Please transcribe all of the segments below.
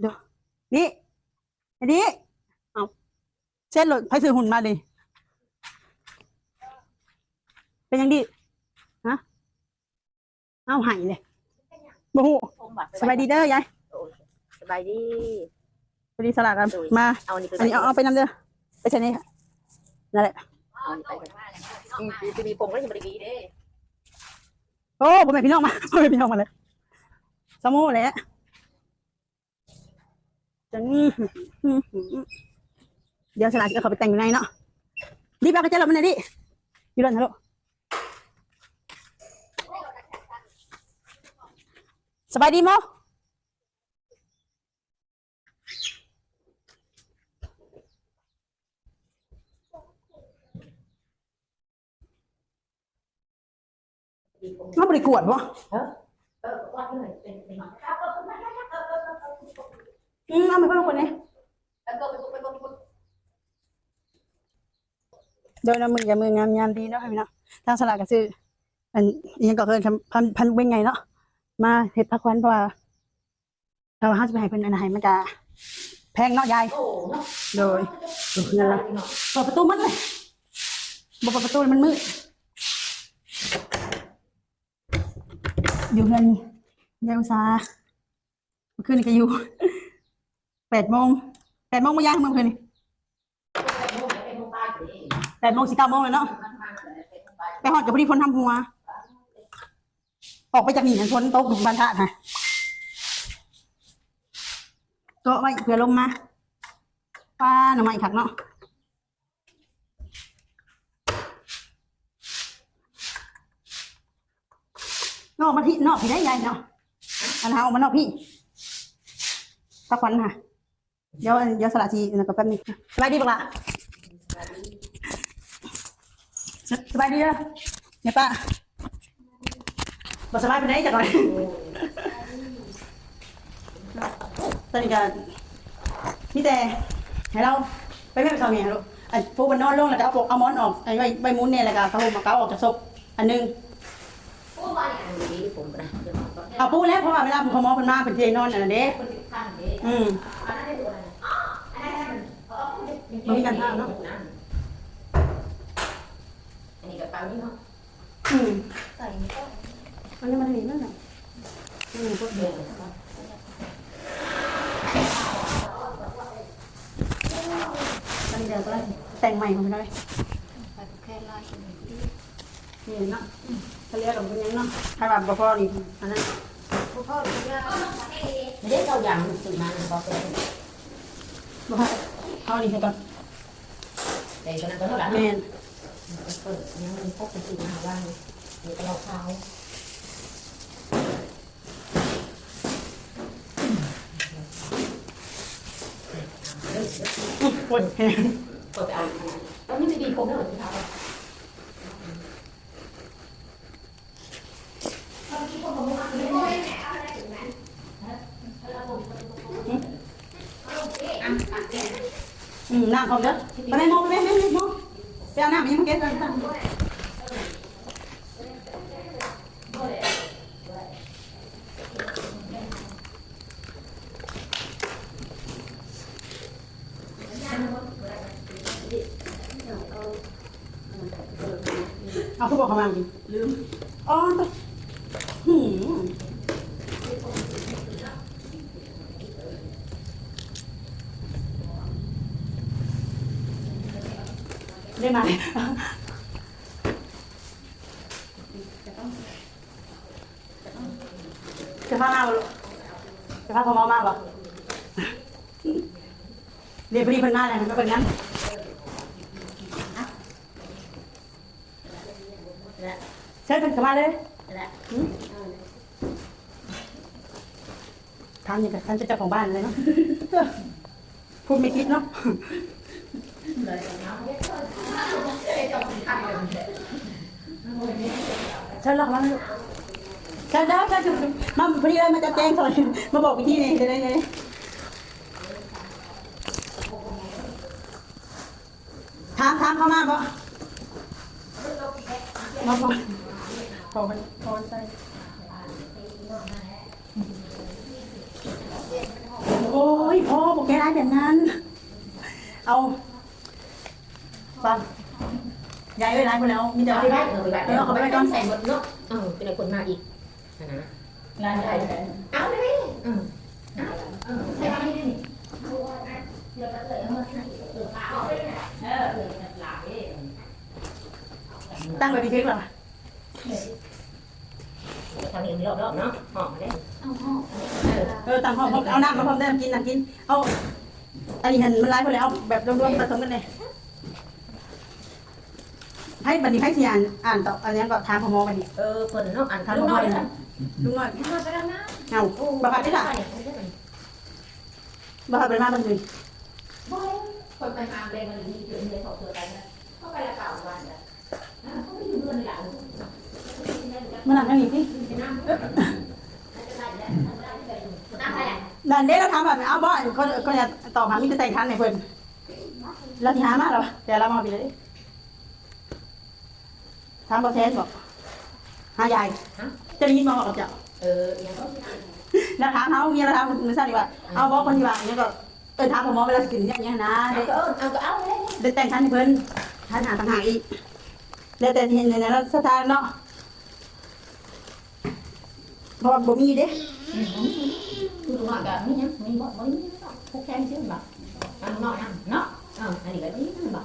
เดี๋ยวนี่อันนี้เอาเส้นหลดไผซื้อหุ่นมาดิเป็นยังดีฮะเอาใหายเลยบ่ฮู้ผมบัตรสบายดีเด้อยายสบายดีสวัสดีสลัดกันมาเอาอันนี้ไปอันนี้เอาเอาไปนำเด้อไปใช้นี่ค่ะนั่นแหละเอาอันนี้ไปมีจะมีปงก็ยังบริดีเด้โอ้ผมเป็นพี่น้องมาผมเป็นพี่น้องมาเลยสมูแหละ จังเดี๋ยวสลัดจะเขาไปแต่งอยู่ในเนาะรีบเอากระเจี๊ยบมันหน่อยดิอยู่ด้านทะลุสบายดีโมมาบริกวดบ่เออว่าที่ไหนเป็นเป็น อืมเอาไปเพิ่มคนนี้แล้วก็ไปไปไปไปโดยน้ำมือกับมืองามยามดีเนาะพี่เนาะทางสลากก็ซื้ออันอิหยังก็เคินคำพันพันเป็นไงเนาะมาเห็ดพักควันเพราะว่าเราห้าจะไปให้เพิ่นอันไหนมันจะแพงเนาะยายโอ้เนาะโดยนั่นละเปิดประตูมันเลยบอกเปิดประตูมันมืดอยู่เงินยายอุตสาห์เมื่อคืนนี้ก็อยู่ แปดโมงแปดโมงไม่ยายเมื่อคืนนี้แปดโมงสิเก้าโมงเลยเนาะไปหอดกับพอดีฝนทำหัว ออกไปจากหนีฝนตกหลุมบานทะค่ะโต๊ะไว้เผื่อลมมาป้าหน่อไม้ขักเนาะนอกมาที่นอกพี่ได้ยายเนาะอันหาออกมานอกพี่ตะควันค่ะ เดี๋ยวเดี๋ยวสละทีนะก็แป๊บนึงสบายดีปะล่ะสสบายดีเด้อเนี่ยป้าบ่สบายไปไหนจักหน่อยตอนนี้ก็นี่แต่ให้เราไปแม่ไปทำไงลูกไอ้พวกมันนอนลงแล้วก็เอาปกเอามอนออกไอ้ใบใบมุ้นเนี่ยแล้วก็เขาห่มเอาเกาออกจากศพอันหนึงโอ้ว่าอย่างนี้ผมนะเดี๋ยวก่อนเอาปูแล้วเพราะว่าเวลาผมเขามอเพิ่นมาเป็นเทนอนอันนั้นเด้คนที่ข้างเด้อืม อันนั้นได้ตัวอะไรอ๋ออันนั้นอ๋อ มันมีการภาพเนาะอันนี้กับเปล่านี่เนาะอืมใส่นี่ก็มันยังมันหนีนั่นน่ะอืมพวกเดี๋เดียยววตอนนี้เดี๋ยวก็แต่งใหม่ของมันเลยแค่ไล่นี่เนาะเขาเรียกกับเป็นยังเนาะใครแบบบ่พอนี่อันนั้นพ่อไม่ได้เอาอย่างตื่นมาบอกเป็นบ่ พอเอานี่ให้ก่อนแต่ตอนนั้นก็เท่าไหร่แม่นเปิดยังมันพกเป็นตื่นมาว่าเดี๋ยวเราเข้าอุ๊ยปวดแฮงเปิดไปเอาตอนนี้ไม่ดีผมไม่หมดที่เท้า อืมน้ำพร้อมเด้อไปแม่โมไปแม่แม่แม่โมไปเอาน้ำมายังเก็บกันตั้งเอาผู้บอกเขามาดินลืมอ๋อตัวหืม ได้ไหมจะพามาบ่ลูกจะพาพ่อมามาบ่เรียนพอดีเพิ่นมาแล้วมันก็เป็นงั้นเชิญเพิ่นเข้ามาเลยและทำอย่างกับท่านเจ้าของบ้านเลยเนาะพูดไม่คิดเนาะ เชิญหรอกมาลูกเชิญแล้วเชิญมาพอดีเลยมาจะแจ้งสอนมาบอกวิธีนี่จะได้ไงถามถามเข้ามาบ่มาบอกขอขอใส่โอ้ยพ่อบอกแกได้แบบนั้น เอา ฟัง ยายเอ้ยร้านไปแล้ว มีแต่เอาว่าไปไว้เออไปไว้เออเขาไปไว้ก่อนใส่หมดเนาะเออเป็นคนมาอีกนะร้านอะไรเอาไปเลยเออเอาเออใส่ไปเลยนี่เดี๋ยวก็เลยเอามาให้เออเอาไปเลยเออเออหลายตั้งไปพี่คลิปเหรอทางนี้รอบๆเนาะหอมมาได้เอาหอมเออเออตั้งห้องเอาน้ำมาพร้อมได้กินน้ำกิน เอาอันนี้เห็นมันไล่ไปแล้วเอาแบบรวมๆผสมกันเลย ให้บันนี้ให้ที่อ่านอ่านต่ออันนี้ก็ทางพมบันนี้ เออคนเนาะอ่านทางลูพกมน้อยบันนะลุงน้อยลูกน้อยไปแล้วนะเอาบักคัดได้ล่ะบักคัดเป็นมาบันนี้บ่อยคนไปหาเลยมันมีเดือนเดือนเขาเจอกันนะเขาไปละเก่าวันละเขาไม่อยู่เดือนหลังมันนั่งอย่างนี้พี่น้ำอะไรนั่นเด้เราทำแบบเอาบ่อยเขาเขาจะตอบหามิตรแต่งคันในเพิ่นเราที่หามากหรอแต่เรามาไปเลย ทำโปรเซสบอกหายายจะได้ยินมาบอกกับเจ้าเออยังก็แล้วถามเขาเมียเราถามมือสั้นดีกว่าเอาบอกคนที่ว่าอย่างนี้ก็เออถามผมมองเวลากินอย่างเงี้ยนะเอาได้ก็เอาเอาก็เอาเลยได้แต่งคันให้เพิ่นคันหาต่างหากอีกแล้วแต่ที่เห็นในนั้นสไตล์เนาะเพราะว่าบ่มีเด้คือลูกน้อยก็มียังมีบ่บ่มีพวกแค่ชื่อแบบอันน้อยเนาะเอออันนี้ก็มีนั่นบ่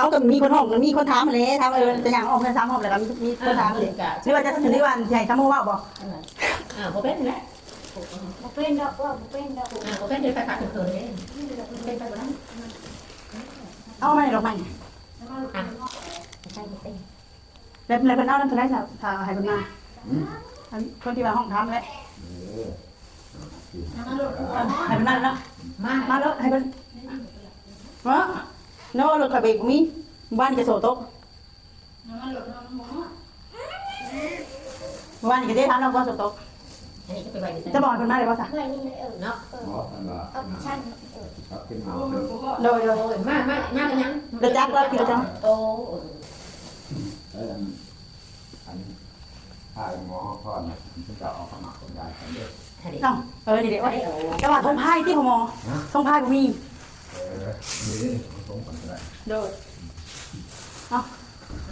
เอากับมีคนห้องมีคนถามมาเลยถามเออจะอย่างออกเงินสามห้องแล้วก็มีมีคนถามเลยก็หรือว่าจะถือว่าใหญ่ทำโมว่าบอกเออบ่เป็นแหละบ่เป็นดอกว่าบ่เป็นดอกเออบ่เป็นเดี๋ยวไปฝากเพิ่นเลยเป็นไปบ่ได้เอาไม่หรอกไม่อะใช่บ่เป็นแล้วแล้วเป็นเอาแล้วเป็นไรจะถ้าให้เป็นมาอันคนที่ว่าห้องทำเลยให้เป็นนั่นเนาะมามาแล้วให้เป็นเนาะ เนาะรถกระเบกมีบ้านจะโสตกบ้านก็ได้ทำแล้วก็โสตกอันนี้ก็ไปไว้ในจะบอกเป็นมาเลยว่าสักเมื่อยนี่เออเนาะเออหมอกันว่าเอาชั้นเออครับขึ้นมาโดยโดยโอ้ยมามามากันยังเดี๋ยวจักแล้วพี่จังโอ้แล้วอันอันถ้าหมอพ่อเนี่ยมันจะออกขมักคนได้กันเด้ออันนี้เนาะเออนี่เดี๋ยวว่าจังหวัดทงไพ่ที่พมทงไพ่บ่มีเออนี่มัน สงคนได้โดย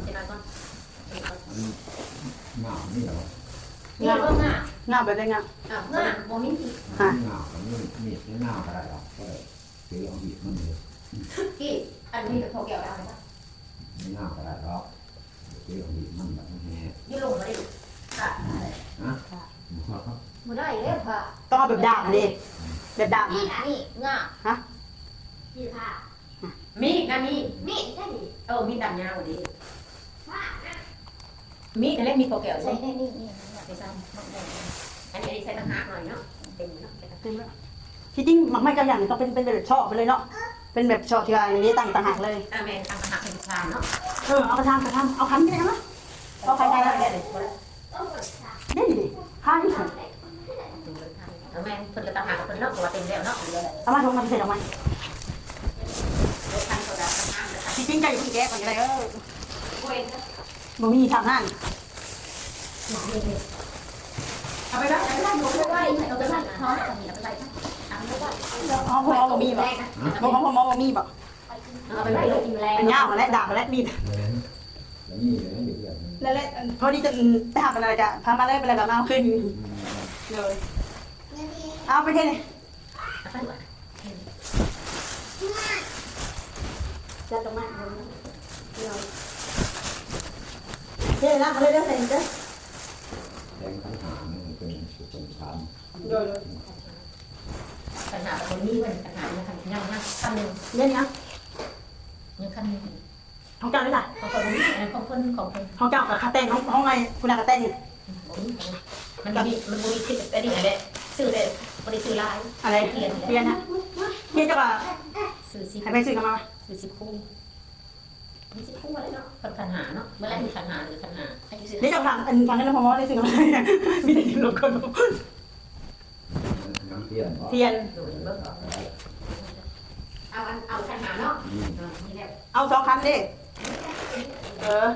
จะนอนก่อนหนาวนี่เหรอนี่ก็ง่างามไปเลยงามอะง่าบ่มีที่อะหนาวมันมีมีดหนาวอะไรหรอกก็เลยถือเอาบีบมันเลยที่อันนี้ก็พอแก้วได้ป่ะไม่หนาวอะไรหรอกถือเอาบีบมันแบบนี้ยืดลงมาดิค่ะนะหมอครับบ่ได้เด้อค่ะต้องเอาแบบด่างดิแบบด่างนี่นี่ง่าฮะนี่ค่ะ มีนะมีนี่ได้ดิเออมีดำยาวดิมีแต่เล็กมีพอแก้วใส่ใช่ได้นี่นี่ไปซ้ำอันนี้ใส่ต่างหากหน่อยเนาะเป็นเนาะที่จริงหมักไม่กระอย่างต้องเป็นเป็นแบบช่อไปเลยเนาะเป็นแบบช่อที่ว่าอย่างนี้ต่างต่างหากเลยอ่าแม่ต่างหากเป็นชามเนาะเออเอากระทำกระทำเอาคันที่ไหนมาเอาใครใครได้ได้ได้เลยต้องเปิดค่ะได้ดิข้าที่สุดเอาแม่เพิ่นก็ต่างหากเพิ่นเนาะว่าเต็มแล้วเนาะเดี๋ยวเลยเอามาทงมาพิเศษออกมา รถคันโซดาต่างหากนะคะที่จริงใจอยู่ที่แกก่อนอะไรเออโอ้ยบ่มีทางห้างเอาไปแล้วเอาไปแล้วหนูไปไว้เอาไปไว้ท้องเอาไปไว้เอาไปไว้เอาพอบ่มีบ่บ่อพ่อบ่มีบ่เอาไปไว้เลยกินแรงเป็นยาวมาแล้วด่ามาแล้วมีดเลยแล้วนี่เลยเดี๋ยวแล้วแล้วพอดีจะไปหาเป็นอะไรกันพามาเลยเป็นอะไรแบบมาขึ้นเลยเอาไปเท่เอาไปไว้จะตรงมาเท่ละมาเลยเด้อเซ็นเด้อแดงทั้งหางมันเป็นสุสงครามโดยปัญหาคนนี้มันปัญหาเนี่ยคันยังนะคันหนึ่งเล่นนะยังคันหนึ่งของเจ้าด้วยล่ะของคนนี้ของคนของคนของเจ้ากับคาเต้นของของไงคุณอาคาเต้นมันมีมันมีคิดแต่นี่อะไรซื้อได้บริซื้อลายอะไรเรียนเรียนนะเรียนจะว่า ซื้อสิให้ไปซื้อกันมาซื้อสิคู่มีสิคู่อะไรเนาะคนขันหาเนาะเมื่อไรมีขันหาหรือขันหาให้ซื้อเดี๋ยวจะฟังอันฟังกันแล้วพอมอได้ซื้อกันมามีแต่ทีมลงคนน้ำเทียนบ่เทียนดูเบิ้งเอาอันเอาขันหาเนาะอืมนี่แหละเอาสองคันดิเออ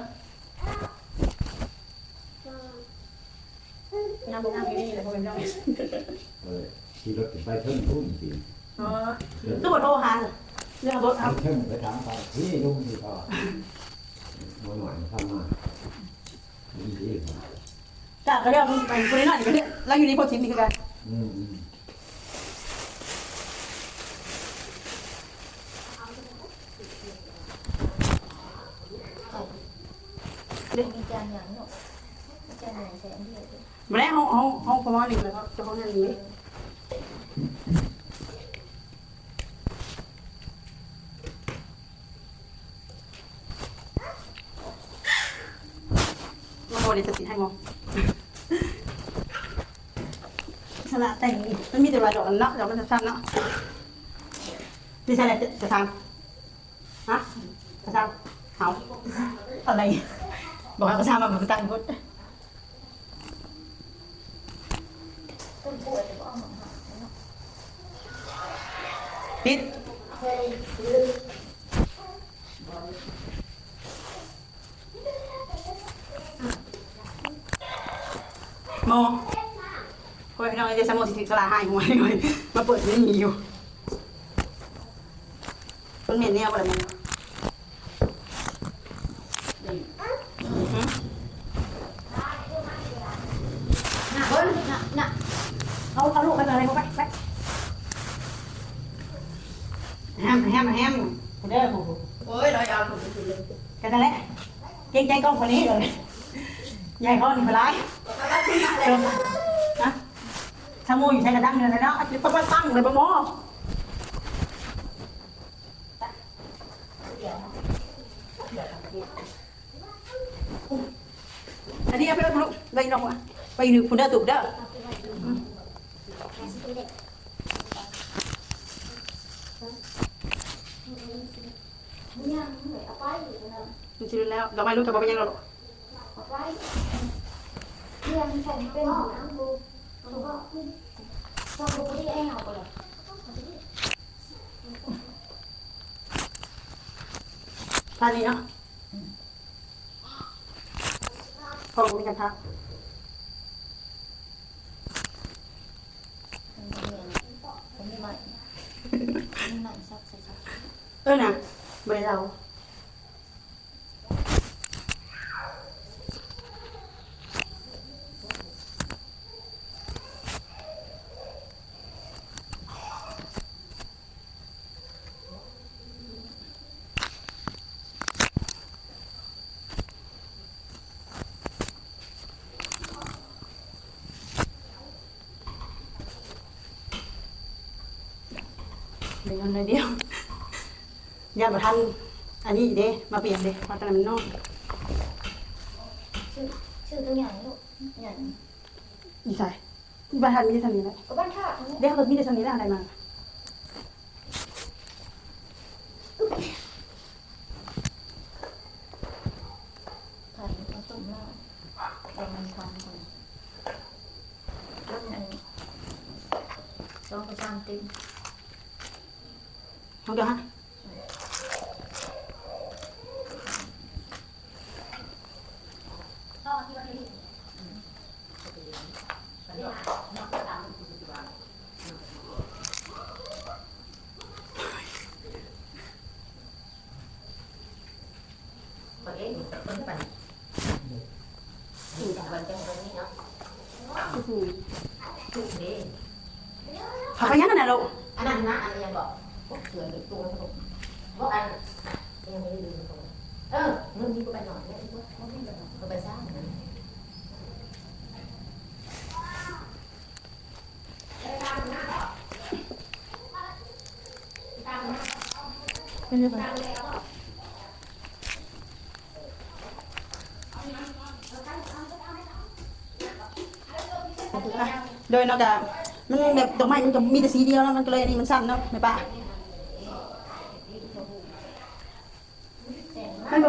น้ำน้ำดีเลยพอเป็นน้ำเออขี่รถไปเพิ่มทุ่มสิเออทุกคนโทรหาเรื่อ เรื่องรถไปเอาเพิ่มไปถามเขาที่ลุงที่เขาหน่อยทำมาดีดีจ้าก็เรียกไปคนนี้หน่อยก็เรียกแล้วอยู่ในโพสต์นี่คือกันอืมอืมมีจานอย่างเนาะจานอย่างแสนเดียวมาแล้วห้องห้องห้องประมาณนี้เลยครับจะห้องนั้นนี้ มาโมเดลสติให้มองสละแต่งมันมีแต่ว่าดอกเนาะดอกมันจะสั้นเนาะที่ใช่ไหมจะทำฮะจะทำเขาอะไรบอกว่าจะทำมาแบบตั้งพุทธ ต้นกล้วยจะบอกหมอ ปิด เคยซื้อ โมโอ้ยน้องไอ้เจสมอสิถึงสลาให้หัวเลยมาเปิดนี่มีอยู่มันเหม็นเนี่ยอะไรมันเอาเอาลูกไปอะไรไปไปแฮมแฮมแฮมเด้อโอ้โอ้ยเรายาวถูกสุดเลยกันนั่นแหละเก่งใจกล้องคนนี้เลยใหญ่เขาหนึ่งพลาย เออฮะชามูอยู่ใช้กระดังเงินเลยเนาะจะต้องมาตั้งเลยปะโมอันนี้เอาไปเอาลูกไปลงมาไปดูคุณเด้อตุกเด้อยังเหนื่อยเอาไปอยู่นะมันชิลแล้วดอกไม้ลูกจะบอกไปยังเราเอาไปเรื่องผมเป็นหัวบูผมก็พอบูที่ไอ้ เหงาไปเลยท่านี้เนาะพอมีกันเออน่ะบริเดียวหน่อย่าประทันอันนี้เด้มาเปลี่ยนเด้เพราะตอนนั้นมันนอกชื่อชื่อตัวอย่างลูกอย่างอีใส่บ้านทันมีแต่านี้แหละก็บ้านข้าทั้เด็กเขามีแต่ทานี้แล้วอะไรมา ถ่ายมาตุ่มหน้าแต่มันควันก่อนรุ่นนั้นสองประจานติม เขาเดี๋ยวฮะเขาไปยังกันไหนลูก อันนั้นนะอันนี้ยังบอกพวกเสือหรือตัวพวกพวกอันยังไม่ได้ลืมตัวเอ เลยนอยก็ไปสร้างเหมือนกันโดยนอกจากมันแบบดอกไม้มันจะมีแต่สีเดียวแล้วมันก็เลยอันนี้มันสั้นเนาะไม่ป้า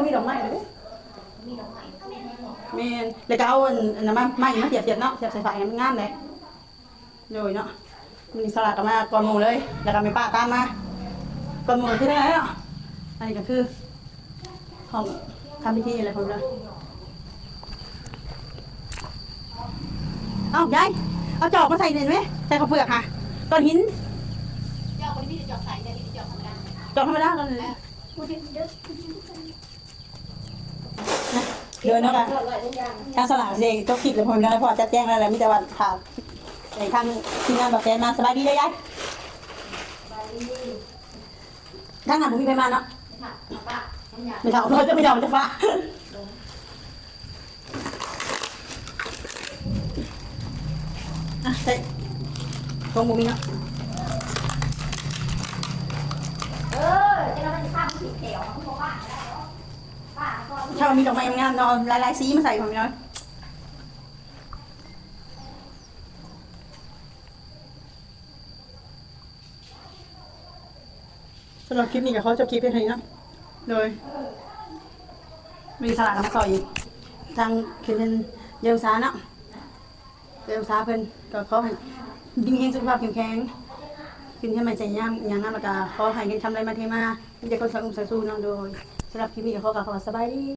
มันบ่มีดอกไม้เลยมีดอกไม้แม่นแล้วก็เอาอันอันนั้นมาไม้มาเสียบเสียบเนาะเสียบใส่ไฟให้มันงามเลยโดยเนาะมันสลัดออกมาก่อนหมู่เลย แล้วก็ไม่ป้าตามมาก่อนหมู่ที่ได้เนาะอันนี้ก็คือของทำพิธีอะไรพวกนี้เอ้ายายเอาจอกมาใส่หน่อยไหมใส่ข้าวเปลือกค่ะไปก้อนหินเจ้าคนที่จะจอกใส่ได้ที่จอกธรรมดาจอกธรรมดากันเลยพูด เยอะเดินเนาะค่ะก็เลยทุกอย่างทางสลากเองต้องคิดเลยพอแล้วพอจะแจ้งแล้วแหละมีแต่ว่าถามในทางทีมงานแบบแฟนมาสบายดีเลยยายไปดีทางงานผมมีไปมาเนาะค่ะป้าทุกอย่างไม่เท่าเราจะไม่ยอมจะฟ้าอะใส่ตรงบุมีเนาะเออจะเราจะข้ามผิดแถวของพ่อป้าได้หรอป้าก็ ถ้ามันมีดอกไม้งามๆเนาะลายลายๆสีมาใส่ของพี่น้อยสำหรับคลิปนี้กับเขาจะคลิปเพียงเท่านี้เนาะโดยมีสลากน้ำซอยอีกทางคือเป็นเดียวซาเนาะเดียวซาเพิ่นก็เขาให้ยิงเฮงสุขภาพแข็งแข็งขึ้นให้มันใจย่างอย่างนั้นแล้วก็ขอให้เงินทำอะไรมาเทมาที่จะคนสะอุ้มสะสู้เน้องโดยสำหรับคลิปนี้ก็ขอกล่าวคำว่าสบายดี